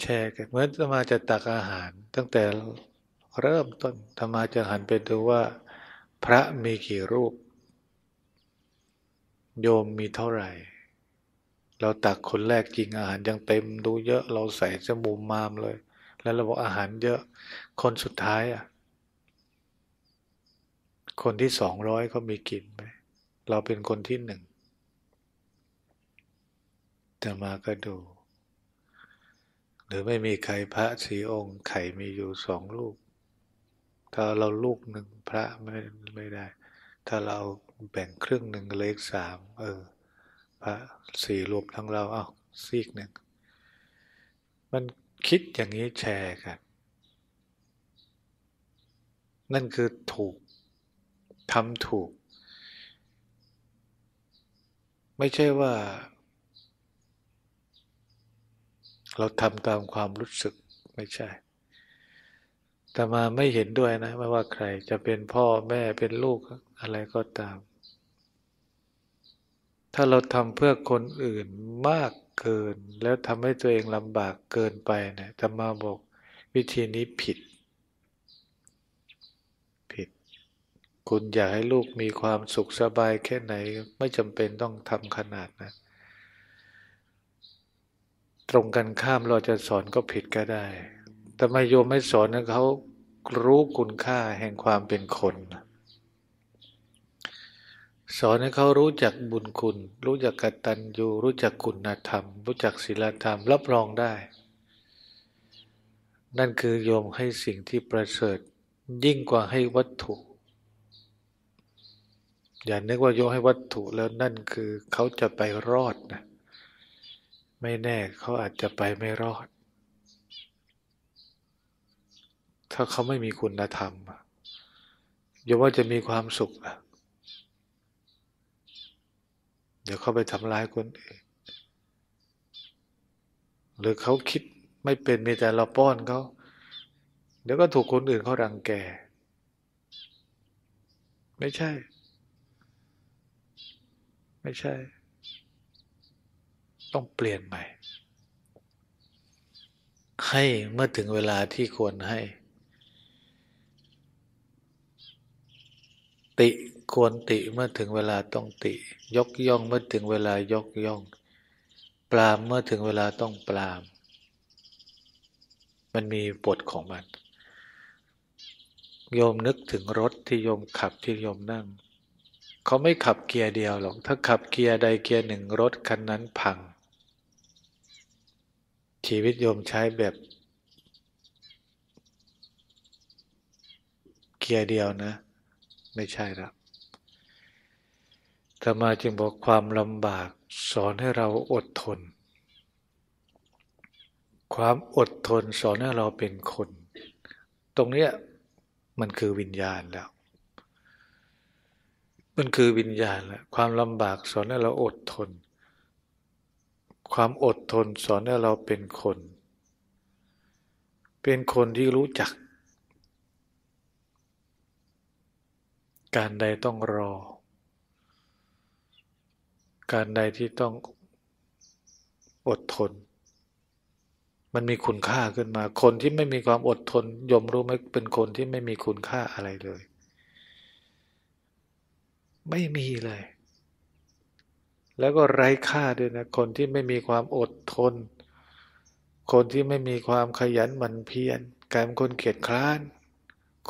แชร์กันเหมื่อธรรมาจะตักอาหาร ตั้งแต่เริ่มต้นธรรมาจะหันไปดูว่า พระมีกี่รูป โยมมีเท่าไหร่ เราตักคนแรกจริงอาหารยังเต็มดูเยอะเราใส่จมูกมามเลย แล้วเราบอกอาหารเยอะคนสุดท้ายอะ คนที่สองร้อยเขามีกินไหมเราเป็นคนที่หนึ่งจะมาก็ดู หรือไม่มีใครพระสีองค์ ไข่มีอยู่สองลูก ถ้าเราลูกหนึ่งพระไม่ไม่ได้ ถ้าเราแบ่งครึ่งหนึ่งเลขสามเออ พระสี่รวมทั้งเราเอาซีกหนึ่งมันคิดอย่างนี้แชร์กันนั่นคือถูกทำถูก ไม่ใช่ว่า เราทำตามความรู้สึกไม่ใช่ แต่มาไม่เห็นด้วยนะ ไม่ว่าใครจะเป็นพ่อแม่เป็นลูกอะไรก็ตาม ถ้าเราทำเพื่อคนอื่นมากเกิน แล้วทำให้ตัวเองลำบากเกินไปเนะจะมาบอกวิธีนี้ผิด ผิด คุณอยากให้ลูกมีความสุขสบายแค่ไหน ไม่จำเป็นต้องทำขนาดนะ ตรงกันข้ามเราจะสอนก็ผิดก็ได้ แต่ไม่โยมไม่สอนให้เขารู้คุณค่าแห่งความเป็นคน สอนให้เขารู้จักบุญคุณ รู้จักกตัญญูรู้จักคุณธรรม รู้จักศีลธรรม รับรองได้ นั่นคือโยมให้สิ่งที่ประเสริฐ ยิ่งกว่าให้วัตถุ อย่านึกว่าโยกให้วัตถุแล้วนั่นคือเขาจะไปรอดนะ ไม่แน่เขาอาจจะไปไม่รอด ถ้าเขาไม่มีคุณธรรมอย่าว่าจะมีความสุขนะเดี๋ยวเขาไปทำร้ายคนอื่น หรือเขาคิดไม่เป็นมีแต่เราป้อนเขา เดี๋ยวก็ถูกคนอื่นเขารังแก ไม่ใช่ ไม่ใช่ ต้องเปลี่ยนใหม่ ให้เมื่อถึงเวลาที่ควรให้ ติควรติเมื่อถึงเวลาต้องติ ยกย่องเมื่อถึงเวลายกย่อง ปรามเมื่อถึงเวลาต้องปราม มันมีบทของมัน โยมนึกถึงรถที่โยมขับที่โยมนั่ง เขาไม่ขับเกียร์เดียวหรอก ถ้าขับเกียร์ใดเกียร์หนึ่งรถคันนั้นพัง ชีวิตโยมใช้แบบ เกียร์เดียวนะ ไม่ใช่ละธรรมาจึงบอกความลำบากสอนให้เราอดทน ความอดทนสอนให้เราเป็นคน ตรงเนี้ยมันคือวิญญาณแล้ว มันคือวิญญาณแหละความลำบากสอนให้เราอดทน ความอดทนสอนให้เราเป็นคน เป็นคนที่รู้จัก การใดต้องรอ การใดที่ต้องอดทน มันมีคุณค่าขึ้นมา คนที่ไม่มีความอดทน ยมรู้ไหมเป็นคนที่ไม่มีคุณค่าอะไรเลย ไม่มีเลย แล้วก็ไร้ค่าด้วยนะคนที่ไม่มีความอดทน คนที่ไม่มีความขยันหมั่นเพียรกลายเป็นคนเกียจคร้าน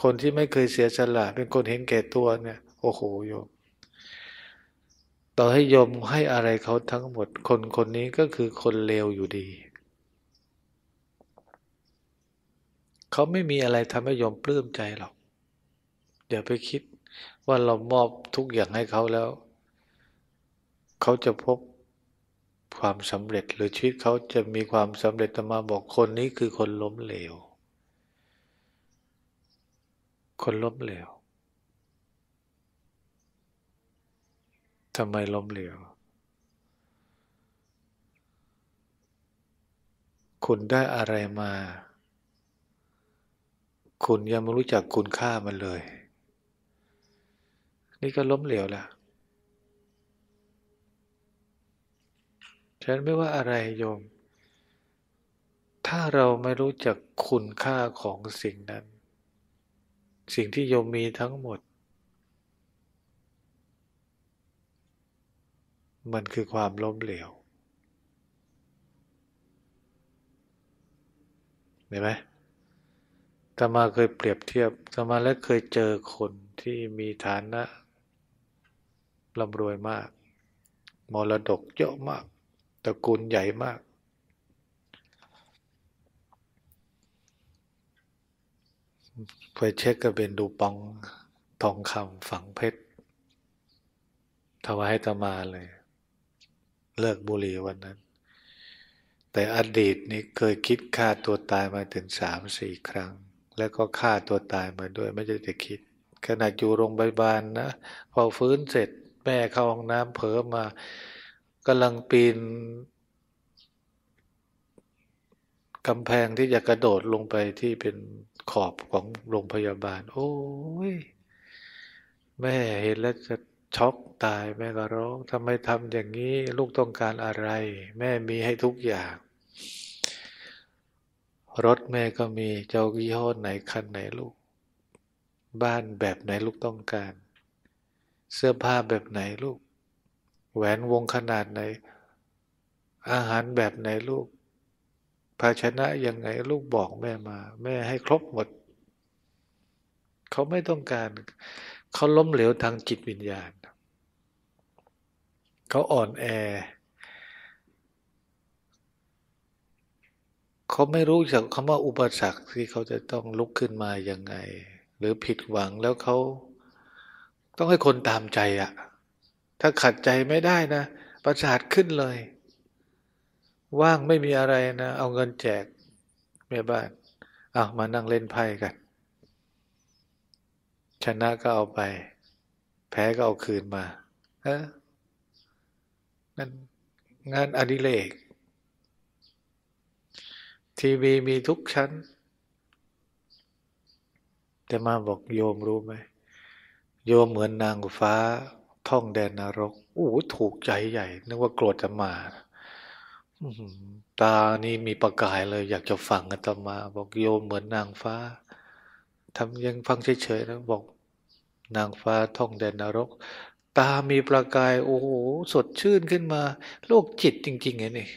คนที่ไม่เคยเสียสละเป็นคนเห็นแก่ตัวเนี่ยโอ้โหโยมต่อให้ยมให้อะไรเขาทั้งหมด คนคนนี้ก็คือคนเลวอยู่ดี เขาไม่มีอะไรทำให้ยมปลื้มใจหรอกอย่าไปคิดว่าเรามอบทุกอย่างให้เขาแล้ว เขาจะพบความสำเร็จหรือชีวิตเขาจะมีความสำเร็จแต่มาบอกคนนี้คือคนล้มเหลว คนล้มเหลวทำไมล้มเหลว คุณได้อะไรมา คุณยังไม่รู้จักคุณค่ามันเลย นี่ก็ล้มเหลวแล้ว ฉันไม่ว่าอะไรโยม ถ้าเราไม่รู้จักคุณค่าของสิ่งนั้น สิ่งที่โยมมีทั้งหมด มันคือความล้มเหลวเห็นไหมตมาเคยเปรียบเทียบตมาและเคยเจอคนที่มีฐานะร่ำรวยมาก มรดกเยอะมาก ตระกูลใหญ่มาก ไปเช็คกับเบนดูปองทองคำฝังเพชรถวายให้ตมาเลย เลิกบุหรี่วันนั้น แต่อดีตนี้เคยคิดฆ่าตัวตายมาถึงสามสี่ครั้ง แล้วก็ฆ่าตัวตายมาด้วยไม่ใช่แต่คิดขนาดอยู่โรงพยาบาลนะ พอฟื้นเสร็จแม่เข้าห้องน้ำเผลอมา กำลังปีนกำแพงที่จะกระโดดลงไปที่เป็นขอบของโรงพยาบาล โอ้ย แม่เห็นแล้วจะช็อกตายแม่ก็ร้องทำไมทำอย่างนี้ ลูกต้องการอะไร แม่มีให้ทุกอย่าง รถแม่ก็มีเจ้ายี่ห้อไหนคันไหนลูก บ้านแบบไหนลูกต้องการ เสื้อผ้าแบบไหนลูก แหวนวงขนาดไหน อาหารแบบไหนลูก ภาชนะยังไงลูกบอกแม่มา แม่ให้ครบหมด เขาไม่ต้องการ เขาล้มเหลวทางจิตวิญญาณ เขาอ่อนแอ เขาไม่รู้จักคำว่าอุปสรรคที่เขาจะต้องลุกขึ้นมายังไง หรือผิดหวังแล้วเขาต้องให้คนตามใจอะ ถ้าขัดใจไม่ได้นะ ประสาทขึ้นเลย ว่างไม่มีอะไรนะ เอาเงินแจกแม่บ้านเอามานั่งเล่นไพ่กัน ชนะก็เอาไป แพ้ก็เอาคืนมาเออนั่นงานอดิเรก ทีวีมีทุกชั้น แต่มาบอกโยมรู้ไหม โยมเหมือนนางฟ้า ท่องแดนนรกโอ้ถูกใจใหญ่ นึกว่าโกรธจะมาตานี่มีประกายเลย อยากจะฟังอาตมา บอกโยมเหมือนนางฟ้าทำยังฟังเฉยๆนะบอก นางฟ้าท่องแดนนรก ตามีประกาย โอ้โหสดชื่นขึ้นมา โลกจิตจริงๆไงนี่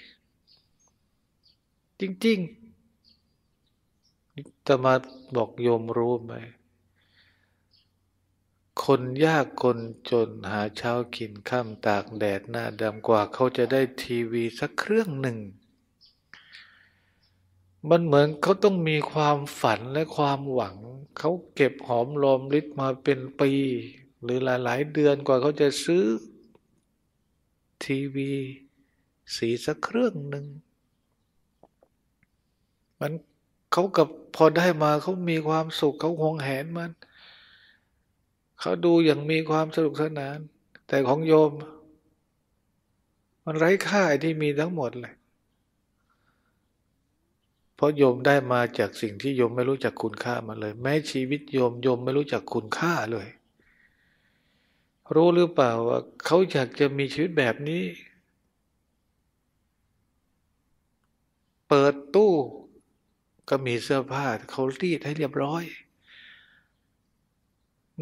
จริงๆจะมาบอกโยมรู้ไหม คนยากคนจนหาเช้ากินข้ามตากแดดหน้าดำกว่าเขาจะได้ทีวีสักเครื่องหนึ่ง มันเหมือนเขาต้องมีความฝันและความหวัง เขาเก็บหอมรอมริดมาเป็นปี หรือหลายๆเดือนกว่าเขาจะซื้อ ทีวี สีสักเครื่องหนึ่ง มันเขากับพอได้มาเขามีความสุขเขาหวงแหนมันเขาดูอย่างมีความสนุกสนาน แต่ของโยม มันไร้ค่าที่มีทั้งหมดเลย เพราะโยมได้มาจากสิ่งที่โยมไม่รู้จักคุณค่ามาเลย แม้ชีวิตโยมโยมไม่รู้จักคุณค่าเลย รู้หรือเปล่าว่าเขาอยากจะมีชีวิตแบบนี้ เปิดตู้ก็มีเสื้อผ้าเขารีดให้เรียบร้อย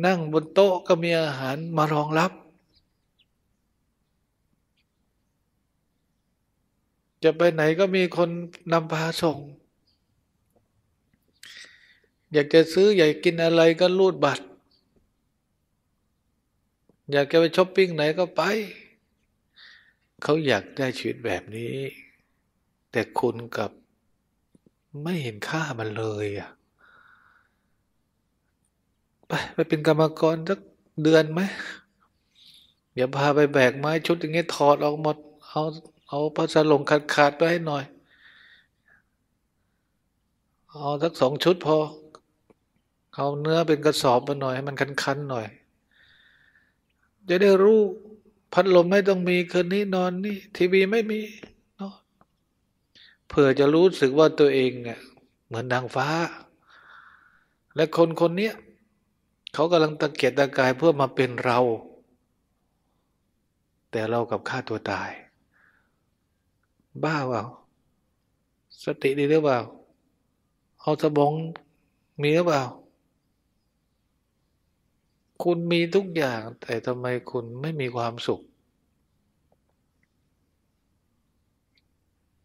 นั่งบนโต๊ะก็มีอาหารมารองรับ จะไปไหนก็มีคนนำพาส่ง อยากจะซื้ออยากกินอะไรก็รูดบัตร อยากจะไปช้อปปิ้งไหนก็ไป เขาอยากได้ชีวิตแบบนี้ แต่คุณกับไม่เห็นค่ามันเลยอะ ไปเป็นกรรมกรสักเดือนไหมเดี๋ยวพาไปแบกไม้ชุดอย่างเงี้ยถอดออกหมด เอาเอาพระสลงขาดขาดไปให้หน่อย เอาสักสองชุดพอ เอาเนื้อเป็นกระสอบมาหน่อยให้มันคันๆหน่อย จะได้รู้พัดลมไม่ต้องมีคืนนี้นอนนี่ ทีวีไม่มีเนาะเผื่อจะรู้สึกว่าตัวเองเนี่ยเหมือนนางฟ้า และคนคนนี้ เขากำลังตะเกียกตะกายเพื่อมาเป็นเรา แต่เรากับฆ่าตัวตาย บ้าเปล่าสติดีหรือเปล่าเอาสมองมีหรือเปล่า คุณมีทุกอย่าง แต่ทำไมคุณไม่มีความสุข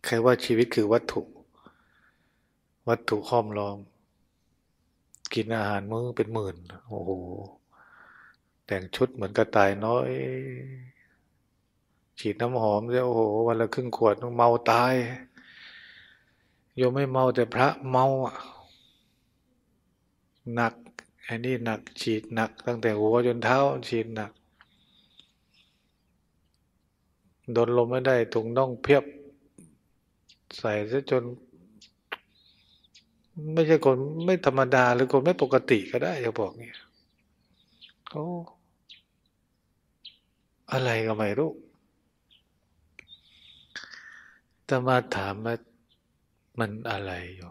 ใครว่าชีวิตคือวัตถุ วัตถุห้อมล้อม กินอาหารมื้อเป็นหมื่น โอ้โห แต่งชุดเหมือนกระต่ายน้อย ฉีดน้ำหอมเนี่ยโอ้โห วันละครึ่งขวดเมาตาย โยมไม่เมาแต่พระเมาอะหนักอันนี้หนัก ฉีดหนัก ตั้งแต่หัวจนเท้า ฉีดหนักโดนลมไม่ได้ถุงน่องเพียบ ใส่ซะจน ไม่ใช่คนไม่ธรรมดาหรือคนไม่ปกติก็ได้จะบอกเนี่ยเขาอะไรก็ไม่รู้แต่มาถามว่ามันอะไรอยู่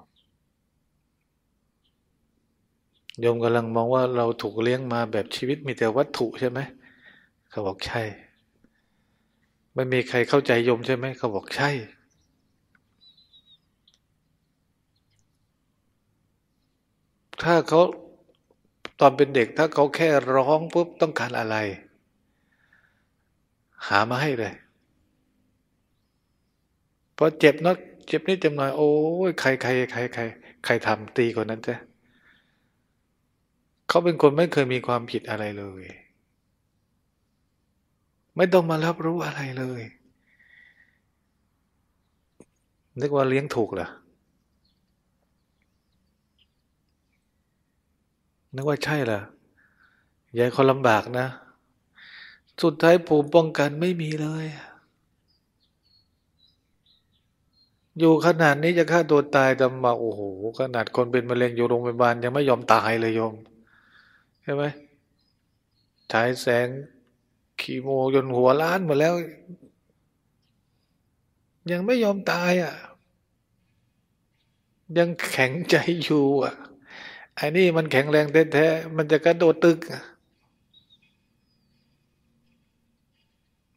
โยมกำลังมองว่าเราถูกเลี้ยงมาแบบชีวิตมีแต่วัตถุใช่ไหมเขาบอกใช่ ไม่มีใครเข้าใจโยมใช่ไหมเขาบอกใช่ ถ้าเขาตอนเป็นเด็กถ้าเขาแค่ร้องปุ๊บต้องการอะไร หามาให้เลยพอเจ็บนักเจ็บนิดเจ็บหน่อยโอ้ยใครใครใครใครใครทำตีคนนั้นจ้ะเขาเป็นคนไม่เคยมีความผิดอะไรเลย ไม่ต้องมารับรู้อะไรเลย นึกว่าเลี้ยงถูกเหรอ นึกว่าใช่เหรอยายคนลำบากนะ สุดท้ายภูมิป้องกันไม่มีเลย อยู่ขนาดนี้จะฆ่าตัวตายแต่มาโอ้โหขนาดคนเป็นมะเร็งอยู่โรงพยาบาลยังไม่ยอมตายเลยโยมใช่ไหมฉายแสงคีโมจนหัวล้านหมดแล้ว ยังไม่ยอมตายอะ ยังแข็งใจอยู่อะ ไอ้นี่มันแข็งแรงแท้ๆมันจะกระโดดตึก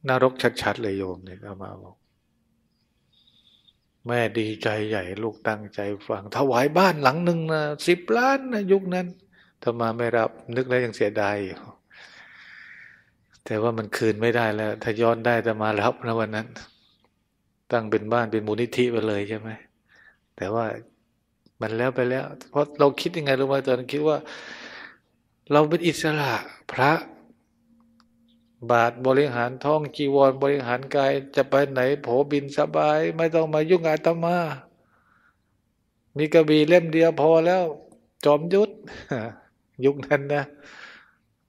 นรกชัดๆเลยโยมเนี่ยเอามาบอกแม่ดีใจใหญ่ลูกตั้งใจฟัง ถวายบ้านหลังหนึ่งนะสิบล้านนะยุคนั้นทำมาไม่รับนึกแล้วยังเสียดายอยู่แต่ว่ามันคืนไม่ได้แล้ว ถ้าย้อนได้จะมารับนะวันนั้น ตั้งเป็นบ้านเป็นมูลนิธิไปเลยใช่ไหมแต่ว่า มันแล้วไปแล้ว เพราะเราคิดยังไงรู้ไหมตอนคิดว่า เราเป็นอิสระพระบาทบริหารท้องจีวรบริหารกายจะไปไหนโผบินสบาย ไม่ต้องมายุ่งอาตมา มีกระบี่เล่มเดียวพอแล้ว จอมยุทธยุคนั้นนะ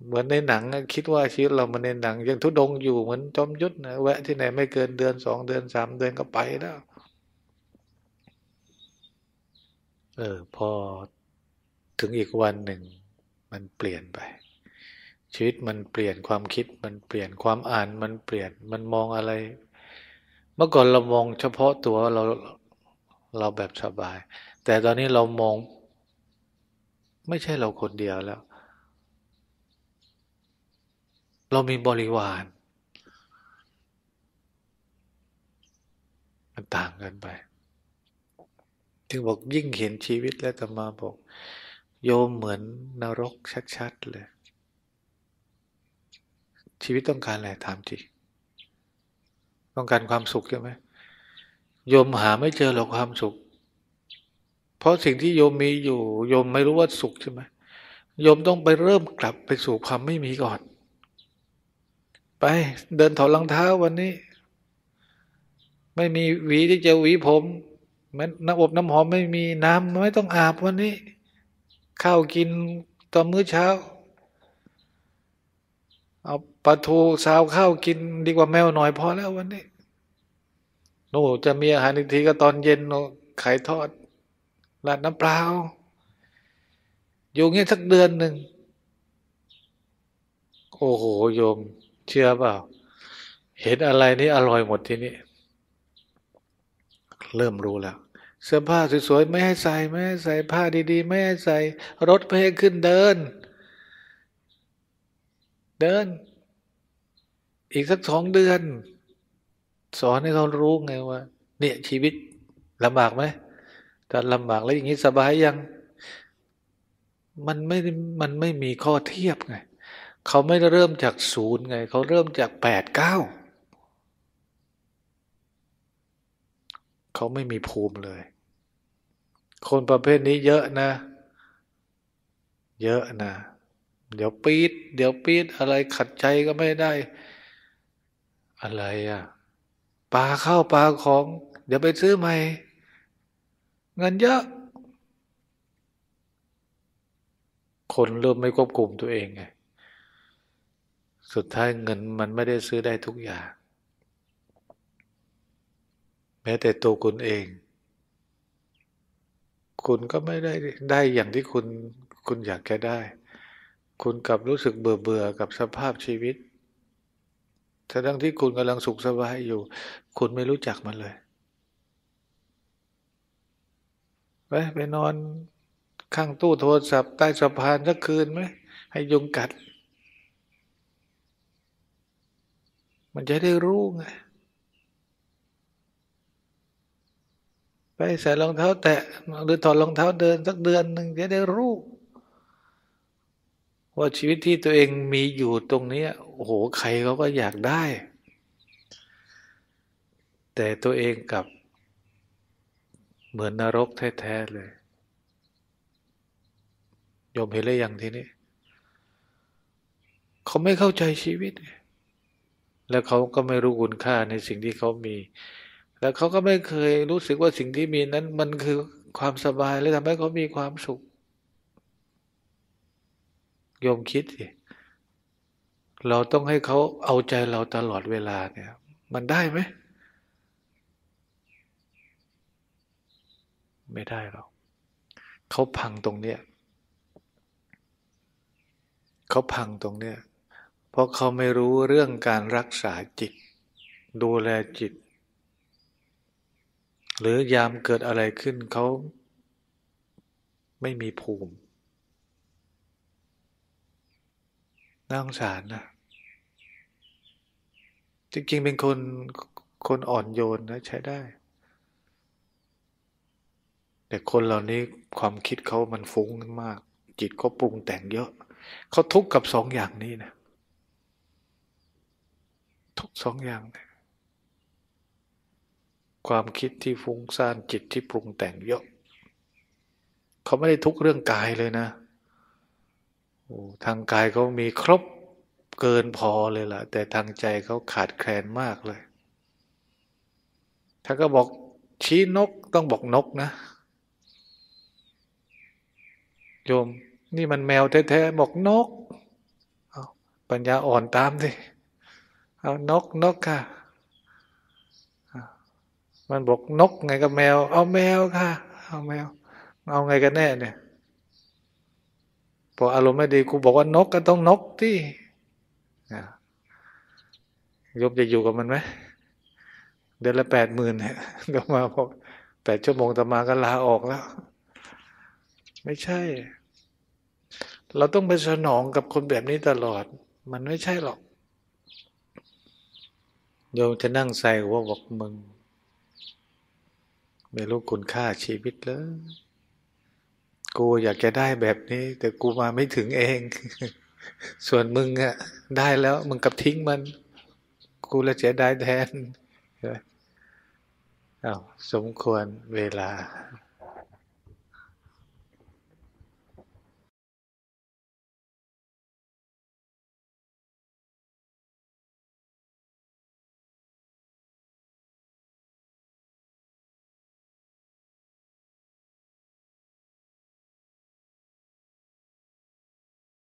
เหมือนในหนังคิดว่าชีวิตเรามันในหนัง ยังทุดงอยู่เหมือนจอมยุทธนะแวะที่ไหนไม่เกินเดือนสองเดือนสามเดือนก็ไปแล้ว เออพอถึงอีกวันหนึ่ง มันเปลี่ยนไป ชีวิตมันเปลี่ยนความคิดมันเปลี่ยนความอ่านมันเปลี่ยนมันมองอะไร เมื่อก่อนเรามองเฉพาะตัวเราเราแบบสบาย แต่ตอนนี้เรามอง ไม่ใช่เราคนเดียวแล้ว เรามีบริวารมันต่างกันไป ถึงบอกยิ่งเห็นชีวิตแล้วจะมาบอก โยมเหมือนนรกชัดๆเลย ชีวิตต้องการอะไรถามจริงต้องการความสุขใช่ไหมโยมหาไม่เจอหรอกความสุข เพราะสิ่งที่โยมมีอยู่ โยมไม่รู้ว่าสุขใช่ไหมโยมต้องไปเริ่มกลับไปสู่ความไม่มีก่อน ไปเดินถอดรองเท้าวันนี้ ไม่มีหวีที่จะหวีผม แม้น้ำอบน้ำหอมไม่มีน้ำไม่ต้องอาบวันนี้ ข้าวกินตอนมื้อเช้า เอาปลาทูสาวข้าวกินดีกว่าแมวหน่อยพอแล้ววันนี้โน่จะมีอาหารอีกทีก็ตอนเย็นไข่ทอดราดน้ำเปล่าอยู่เงี้ยสักเดือนหนึ่งโอ้โหโยม เชื่อเปล่า เห็นอะไรนี่อร่อยหมดทีนี้เริ่มรู้แล้ว เสื้อผ้าสวยๆไม่ให้ใส่ไม่ให้ใส่ผ้าดีๆ ไม่ให้ใส่ รถไม่ให้ขึ้นเดิน เดิน อีกสักสองเดือน สอนให้เขารู้ไงว่า เนี่ยชีวิตลำบากไหมถ้าลำบากแล้วอย่างนี้สบายยัง มันไม่มันไม่มีข้อเทียบไงเขาไม่ได้เริ่มจากศูนย์ไง เขาเริ่มจากแปดเก้าเขาไม่มีภูมิเลย คนประเภทนี้เยอะนะ เยอะนะ เดี๋ยวปีดเดี๋ยวปีดอะไรขัดใจก็ไม่ได้ อะไรอะ่ะปลาเข้าปลาของ เดี๋ยวไปซื้อใหม่ เงินเยอะ คนเริ่มไม่ควบคุมตัวเองไงสุดท้ายเงินมันไม่ได้ซื้อได้ทุกอย่าง แม้แต่ตัวคุณเอง คุณก็ไม่ได้ได้อย่างที่คุณคุณอยากแค่ได้ คุณกลับรู้สึกเบื่อเบื่อกับสภาพชีวิตทั้งที่คุณกำลังสุขสบายอยู่ คุณไม่รู้จักมันเลยไปไปนอนข้างตู้โทรศัพท์ใต้สะพานสักคืนไหมให้ยุงกัด มันจะได้รู้ไง ไปใส่รองเท้า แตะหรือถอดรองเท้าเดินสักเดือนหนึ่งจะได้รู้ว่าชีวิตที่ตัวเองมีอยู่ตรงนี้โอ้โหใครเขาก็อยากได้ แต่ตัวเองกับ เหมือนนรกแท้ๆเลยยมเห็นเลยอย่างทีนี้เขาไม่เข้าใจชีวิต แล้วเขาก็ไม่รู้คุณค่าในสิ่งที่เขามี แล้วเขาก็ไม่เคยรู้สึกว่าสิ่งที่มีนั้นมันคือความสบายและทำให้เขามีความสุขโยมคิดสิเราต้องให้เขาเอาใจเราตลอดเวลาเนี่ย มันได้ไหม ไม่ได้หรอกเขาพังตรงเนี้ยเขาพังตรงเนี้ยเพราะเขาไม่รู้เรื่องการรักษาจิต ดูแลจิต หรือยามเกิดอะไรขึ้นเขาไม่มีภูมิน่าสงสารนะจริงๆเป็นคนคนอ่อนโยนนะใช้ได้ แต่คนเหล่านี้ความคิดเขามันฟุ้งมาก จิตเขาปรุงแต่งเยอะ เขาทุกข์กับสองอย่างนี้นะ ทุกสองอย่างนะ ความคิดที่ฟุ้งซ่านจิตที่ปรุงแต่งเยอะ เขาไม่ได้ทุกเรื่องกายเลยนะทางกายเขามีครบเกินพอเลยล่ะ แต่ทางใจเขาขาดแคลนมากเลย ถ้าก็บอกชี้นกต้องบอกนกนะ โยม นี่มันแมวแท้ๆบอกนก เอาปัญญาอ่อนตามสิ เอานกนกค่ะ มันบอกนกไงกับแมว เอาแมวค่ะ เอาแมว เอาไงกันแน่เนี่ยพออารมณ์ไม่ดีกูบอกว่านกก็ต้องนกที่ยมจะอยู่กับมันไหมเดือนละแปดหมื่นเนี่ยก็มาพอแปดชั่วโมงต่อมาก็ลาออกแล้ว ไม่ใช่ เราต้องไปสนองกับคนแบบนี้ตลอด มันไม่ใช่หรอกโยมจะนั่งใส่หัวบอกมึง ไม่รู้คุณค่าชีวิตเลยกูอยากจะได้แบบนี้ แต่กูมาไม่ถึงเอง ส่วนมึงอะได้แล้วมึงกับทิ้งมัน กูละเสียดายแทนอ้าวสมควรเวลา